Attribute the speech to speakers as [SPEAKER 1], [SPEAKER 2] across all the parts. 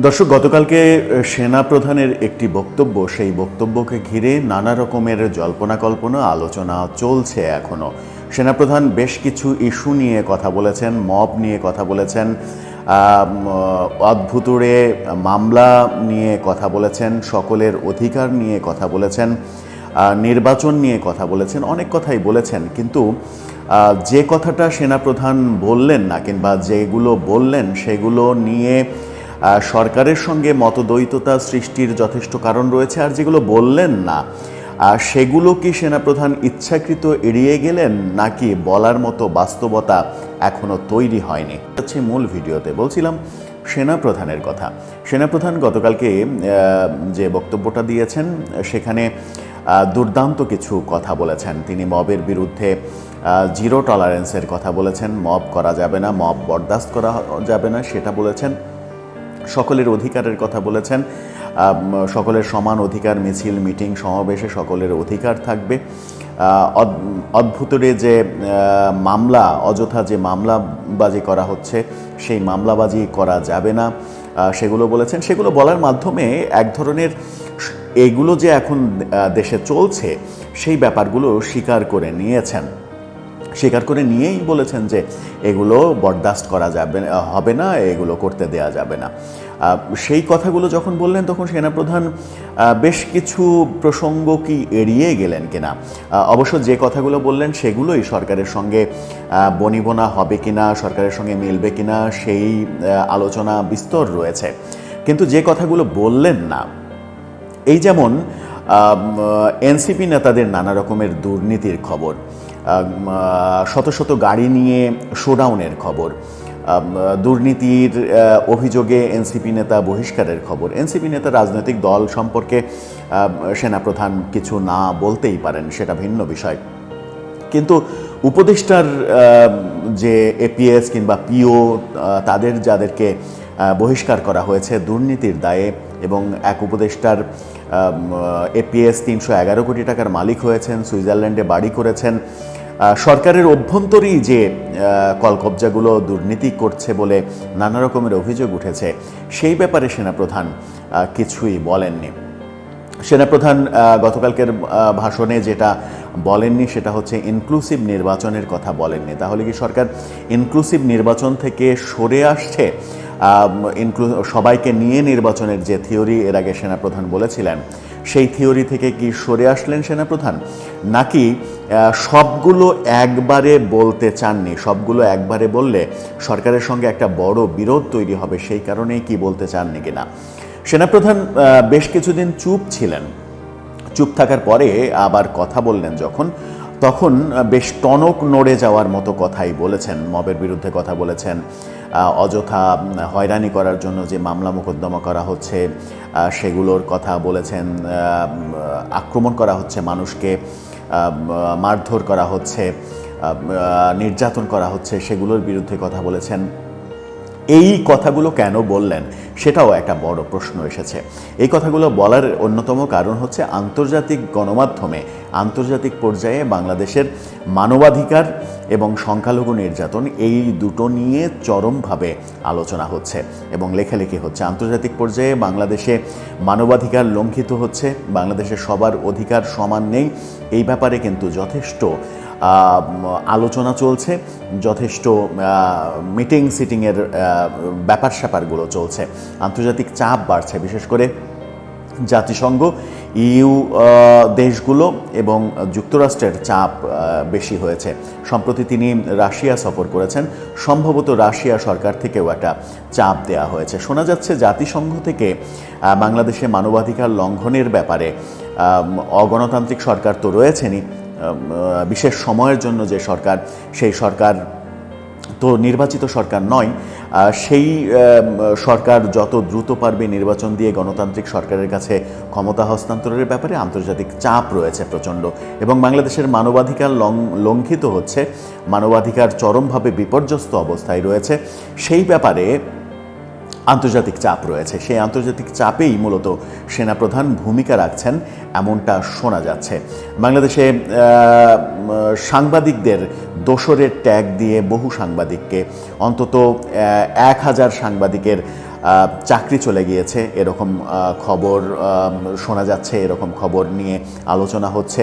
[SPEAKER 1] দর্শক, গতকালকে সেনা প্রধানের একটি বক্তব্য, সেই বক্তব্যকে ঘিরে নানা রকমের জল্পনা কল্পনা, আলোচনা চলছে এখনও। সেনাপ্রধান বেশ কিছু ইস্যু নিয়ে কথা বলেছেন, মব নিয়ে কথা বলেছেন অদ্ভুতরে মামলা নিয়ে কথা বলেছেন, সকলের অধিকার নিয়ে কথা বলেছেন নির্বাচন নিয়ে কথা বলেছেন, অনেক কথাই বলেছেন। কিন্তু যে কথাটা সেনাপ্রধান বললেন না কিংবা যেগুলো বললেন, সেগুলো নিয়ে সরকারের সঙ্গে মতদ্বৈততা সৃষ্টির যথেষ্ট কারণ রয়েছে, আর যেগুলো বললেন না সেগুলো কি সেনাপ্রধান ইচ্ছাকৃত এড়িয়ে গেলেন, নাকি বলার মতো বাস্তবতা এখনও তৈরি হয়নি? হচ্ছে মূল ভিডিওতে বলছিলাম সেনাপ্রধানের কথা। সেনাপ্রধান গতকালকে যে বক্তব্যটা দিয়েছেন, সেখানে দুর্দান্ত কিছু কথা বলেছেন। তিনি মবের বিরুদ্ধে জিরো টলারেন্সের কথা বলেছেন। মব করা যাবে না, মব বরদাস্ত করা যাবে না, সেটা বলেছেন। সকলের অধিকারের কথা বলেছেন। সকলের সমান অধিকার, মিছিল, মিটিং, সমাবেশে সকলের অধিকার থাকবে। অদ- অদ্ভুতরে যে মামলা, অযথা যে মামলাবাজি করা হচ্ছে, সেই মামলাবাজি করা যাবে না। সেগুলো বলেছেন। সেগুলো বলার মাধ্যমে এক ধরনের এগুলো যে এখন দেশে চলছে, সেই ব্যাপারগুলো স্বীকার করে নিয়েছেন। স্বীকার করে নিয়েই বলেছেন যে এগুলো বরদাস্ত করা যাবে, হবে না, এগুলো করতে দেয়া যাবে না। সেই কথাগুলো যখন বললেন, তখন সেনাপ্রধান বেশ কিছু প্রসঙ্গ কি এড়িয়ে গেলেন কিনা? অবশ্য যে কথাগুলো বললেন, সেগুলোই সরকারের সঙ্গে বনিবনা হবে কিনা, সরকারের সঙ্গে মিলবে কিনা, সেই আলোচনা বিস্তর রয়েছে। কিন্তু যে কথাগুলো বললেন না, এই যেমন এনসিপি নেতাদের নানা রকমের দুর্নীতির খবর শত শত গাড়ি নিয়ে শোডাউনের খবর। দুর্নীতির অভিযোগে এনসিপি নেতা বহিষ্কারের খবর। এনসিপি নেতা রাজনৈতিক দল সম্পর্কে সেনাপ্রধান কিছু না বলতেই পারেন, সেটা ভিন্ন বিষয়। কিন্তু উপদেষ্টার যে এপিএস কিংবা পিও তাদের যাদেরকে বহিষ্কার করা হয়েছে দুর্নীতির দায়ে এবং এক উপদেষ্টার এপিএস তিনশো এগারো কোটি টাকার মালিক হয়েছেন, সুইজারল্যান্ডে বাড়ি করেছেন সরকারের অভ্যন্তরেই যে কলকবজাগুলো দুর্নীতি করছে বলে নানা রকমের অভিযোগ উঠেছে, সেই ব্যাপারে সেনাপ্রধান কিছুই বলেননি। সেনাপ্রধান গতকালকের ভাষণে যেটা বলেননি সেটা হচ্ছে ইনক্লুসিভ নির্বাচনের কথা বলেননি। তাহলে কি সরকার ইনক্লুসিভ নির্বাচন থেকে সরে আসছে? ইনক্লু সবাইকে নিয়ে নির্বাচনের যে থিওরি এর আগে সেনাপ্রধান বলেছিলেন সেই থিওরি থেকে কি সরে আসলেন সেনাপ্রধান? নাকি সবগুলো একবারে বলতে চাননি? সবগুলো একবারে বললে সরকারের সঙ্গে একটা বড় বিরোধ তৈরি হবে, সেই কারণেই কি বলতে চাননি কিনা? সেনাপ্রধান বেশ কিছুদিন চুপ ছিলেন। চুপ থাকার পরে আবার কথা বললেন যখন তখন বেশ টনক নড়ে যাওয়ার মতো কথাই বলেছেন। মবের বিরুদ্ধে কথা বলেছেন। অযথা হয়রানি করার জন্য যে মামলা মোকদ্দমা করা হচ্ছে সেগুলোর কথা বলেছেন আক্রমণ করা হচ্ছে মানুষকে মারধর করা হচ্ছে নির্যাতন করা হচ্ছে, সেগুলোর বিরুদ্ধে কথা বলেছেন। এই কথাগুলো কেন বললেন? সেটাও একটা বড় প্রশ্ন এসেছে। এই কথাগুলো বলার অন্যতম কারণ হচ্ছে আন্তর্জাতিক গণমাধ্যমে, আন্তর্জাতিক পর্যায়ে বাংলাদেশের মানবাধিকার এবং সংখ্যালঘু নির্যাতন এই দুটো নিয়ে চরমভাবে আলোচনা হচ্ছে এবং লেখালেখি হচ্ছে। আন্তর্জাতিক পর্যায়ে বাংলাদেশে মানবাধিকার লঙ্ঘিত হচ্ছে, বাংলাদেশে সবার অধিকার সমান নেই, এই ব্যাপারে কিন্তু যথেষ্ট আলোচনা চলছে, যথেষ্ট মিটিং সিটিংয়ের ব্যাপার স্যাপারগুলো চলছে। আন্তর্জাতিক চাপ বাড়ছে, বিশেষ করে জাতিসংঘ, ইউ দেশগুলো এবং যুক্তরাষ্ট্রের চাপ বেশি হয়েছে। সম্প্রতি তিনি রাশিয়া সফর করেছেন। সম্ভবত রাশিয়া সরকার থেকেও একটা চাপ দেওয়া হয়েছে। শোনা যাচ্ছে জাতিসংঘ থেকে বাংলাদেশে মানবাধিকার লঙ্ঘনের ব্যাপারে অগণতান্ত্রিক সরকার তো রয়েছেনই। বিশেষ সময়ের জন্য যে সরকার, সেই সরকার তো নির্বাচিত সরকার নয় সেই সরকার যত দ্রুত পারবে নির্বাচন দিয়ে গণতান্ত্রিক সরকারের কাছে ক্ষমতা হস্তান্তরের ব্যাপারে আন্তর্জাতিক চাপ রয়েছে প্রচণ্ড। এবং বাংলাদেশের মানবাধিকার লং- লঙ্ঘিত হচ্ছে, মানবাধিকার চরমভাবে বিপর্যস্ত অবস্থায় রয়েছে। সেই ব্যাপারে আন্তর্জাতিক চাপ রয়েছে। সেই আন্তর্জাতিক চাপেই মূলত সেনাপ্রধান ভূমিকা রাখছেন, এমনটা শোনা যাচ্ছে। বাংলাদেশে সাংবাদিকদের দোসরের ট্যাগ দিয়ে বহু সাংবাদিককে, অন্তত এক হাজার সাংবাদিকের চাকরি চলে গিয়েছে। এরকম খবর শোনা যাচ্ছে, এরকম খবর নিয়ে আলোচনা হচ্ছে।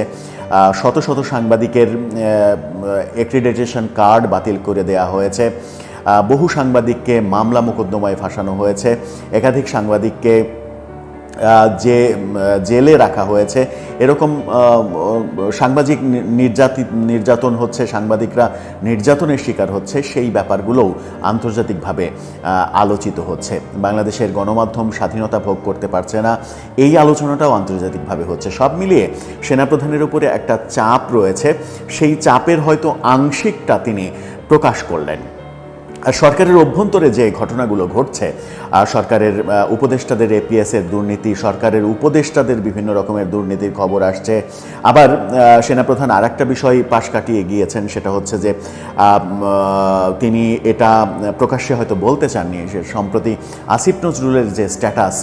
[SPEAKER 1] শত শত সাংবাদিকের অ্যাক্রিডিটেশন কার্ড বাতিল করে দেওয়া হয়েছে। বহু সাংবাদিককে মামলা মোকদ্দমায় ফাঁসানো হয়েছে। একাধিক সাংবাদিককে যে জেলে রাখা হয়েছে। এরকম সাংবাদিক নি- নির্যাতিত নির্যাতন হচ্ছে, সাংবাদিকরা নির্যাতনের শিকার হচ্ছে, সেই ব্যাপারগুলোও আন্তর্জাতিকভাবে আলোচিত হচ্ছে। বাংলাদেশের গণমাধ্যম স্বাধীনতা ভোগ করতে পারছে না। এই আলোচনাটাও আন্তর্জাতিকভাবে হচ্ছে। সব মিলিয়ে সেনাপ্রধানের উপরে একটা চাপ রয়েছে। সেই চাপের হয়তো আংশিকটা তিনি প্রকাশ করলেন। সরকারের অভ্যন্তরে যে ঘটনাগুলো ঘটছে সরকারের উপদেষ্টাদের এপিএসের দুর্নীতি, সরকারের উপদেষ্টাদের বিভিন্ন রকমের দুর্নীতির খবর আসছে। আবার সেনাপ্রধান আর একটা বিষয় পাশ কাটিয়ে গিয়েছেন, সেটা হচ্ছে যে তিনি এটা প্রকাশ্যে হয়তো বলতে চাননি সম্প্রতি আসিফ নজরুলের যে স্ট্যাটাস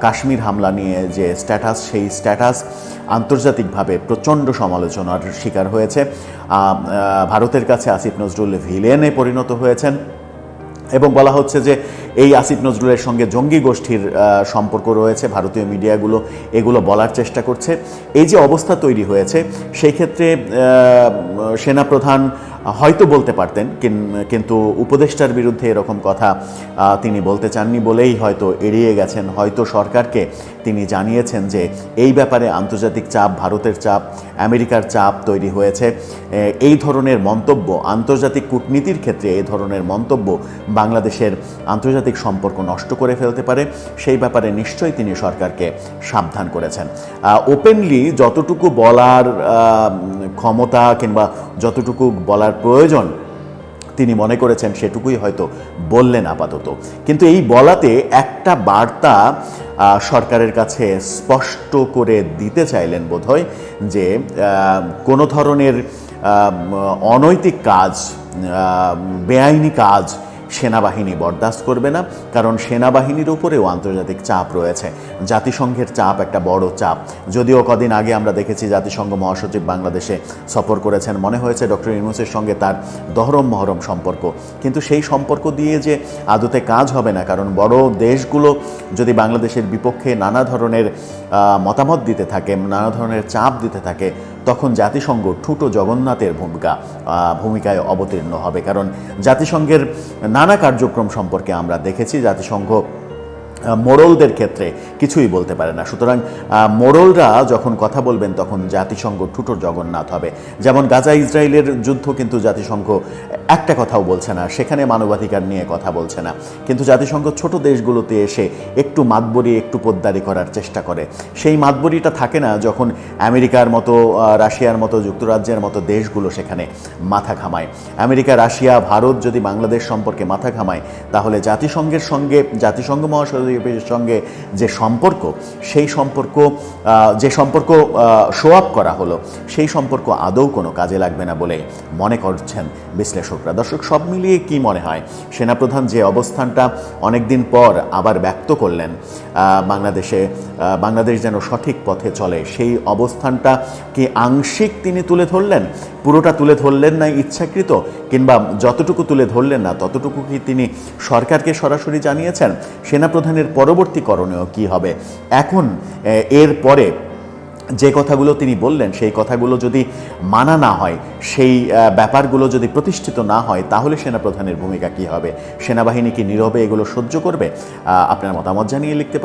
[SPEAKER 1] কাশ্মীর হামলা নিয়ে যে স্ট্যাটাস সেই স্ট্যাটাস আন্তর্জাতিকভাবে প্রচণ্ড সমালোচনার শিকার হয়েছে। ভারতের কাছে আসিফ নজরুল ভিলেনে পরিণত হয়েছেন এবং বলা হচ্ছে যে এই আসিফ নজরুলের সঙ্গে জঙ্গি গোষ্ঠীর সম্পর্ক রয়েছে, ভারতীয় মিডিয়াগুলো এগুলো বলার চেষ্টা করছে। এই যে অবস্থা তৈরি হয়েছে, সেই ক্ষেত্রে সেনাপ্রধান হয়তো বলতে পারতেন কিন্তু উপদেষ্টার বিরুদ্ধে এরকম কথা তিনি বলতে চাননি বলেই হয়তো এড়িয়ে গেছেন। হয়তো সরকারকে তিনি জানিয়েছেন যে এই ব্যাপারে আন্তর্জাতিক চাপ, ভারতের চাপ, আমেরিকার চাপ তৈরি হয়েছে। এই ধরনের মন্তব্য, আন্তর্জাতিক কূটনীতির ক্ষেত্রে এই ধরনের মন্তব্য বাংলাদেশের আন্তর্জাতিক সম্পর্ক নষ্ট করে ফেলতে পারে, সেই ব্যাপারে নিশ্চয়ই তিনি সরকারকে সাবধান করেছেন। ওপেনলি যতটুকু বলার ক্ষমতা কিংবা যতটুকু বলার প্রয়োজন তিনি মনে করেছেন, সেটুকুই হয়তো বললেন আপাতত। কিন্তু এই বলাতে একটা বার্তা সরকারের কাছে স্পষ্ট করে দিতে চাইলেন বোধহয় যে কোনো ধরনের অনৈতিক কাজ বেআইনি কাজ সেনাবাহিনী বরদাস্ত করবে না, কারণ সেনাবাহিনীর উপরেও আন্তর্জাতিক চাপ রয়েছে। জাতিসংঘের চাপ একটা বড় চাপ। যদিও কদিন আগে আমরা দেখেছি জাতিসংঘ মহাসচিব বাংলাদেশে সফর করেছেন, মনে হয়েছে ডক্টর ইউনুসের সঙ্গে তার দহরম মহরম সম্পর্ক। কিন্তু সেই সম্পর্ক দিয়ে যে আদতে কাজ হবে না, কারণ বড় দেশগুলো যদি বাংলাদেশের বিপক্ষে নানা ধরনের মতামত দিতে থাকে, নানা ধরনের চাপ দিতে থাকে, তখন জাতিসংঘ ঠুটো জগন্নাথের ভূমিকা ভূমিকায় অবতীর্ণ হবে। কারণ জাতিসংঘের নানা কার্যক্রম সম্পর্কে আমরা দেখেছি, জাতিসংঘ আহ, মোড়লদের ক্ষেত্রে কিছুই বলতে পারে না। সুতরাং আহ, মোড়লরা যখন কথা বলবেন তখন জাতিসংঘ ঠুটোর জগন্নাথ হবে। যেমন গাজা ইসরায়েলের যুদ্ধ কিন্তু জাতিসংঘ একটা কথাও বলছে না সেখানে মানবাধিকার নিয়ে কথা বলছে না। কিন্তু জাতিসংঘ ছোট দেশগুলোতে এসে একটু মাতবরি একটু পোদ্দারি করার চেষ্টা করে। সেই মাতবরিটা থাকে না যখন আমেরিকার মতো রাশিয়ার মতো যুক্তরাজ্যের মতো দেশগুলো সেখানে মাথা ঘামায়। আমেরিকা রাশিয়া ভারত যদি বাংলাদেশ সম্পর্কে মাথা ঘামায় তাহলে জাতিসংঘের সঙ্গে জাতিসংঘ মহাসচিবের সঙ্গে যে সম্পর্ক, সেই সম্পর্ক যে সম্পর্ক শো আপ করা হলো, সেই সম্পর্ক আদৌ কোনো কাজে লাগবে না বলে মনে করছেন বিশ্লেষকরা। দর্শক, সব মিলিয়ে কি মনে হয়? সেনাপ্রধান যে অবস্থানটা অনেকদিন পর আবার ব্যক্ত করলেন বাংলাদেশে বাংলাদেশ যেন সঠিক পথে চলে, সেই অবস্থানটা কি আংশিক তিনি তুলে ধরলেন? পুরোটা তুলে ধরলেন না ইচ্ছাকৃত, কিংবা যতটুকু তুলে ধরলেন না, ততটুকু কি তিনি সরকারকে সরাসরি জানিয়েছেন? সেনাপ্রধানের পরবর্তী করণীয় কি হবে? এখন এর পরে যে কথাগুলো তিনি বললেন, সেই কথাগুলো যদি মানা না হয়, সেই ব্যাপারগুলো যদি প্রতিষ্ঠিত না হয়, তাহলে সেনাপ্রধানের ভূমিকা কি হবে? সেনাবাহিনী কি নীরবে এগুলো সহ্য করবে? আপনার মতামত জানিয়ে লিখতে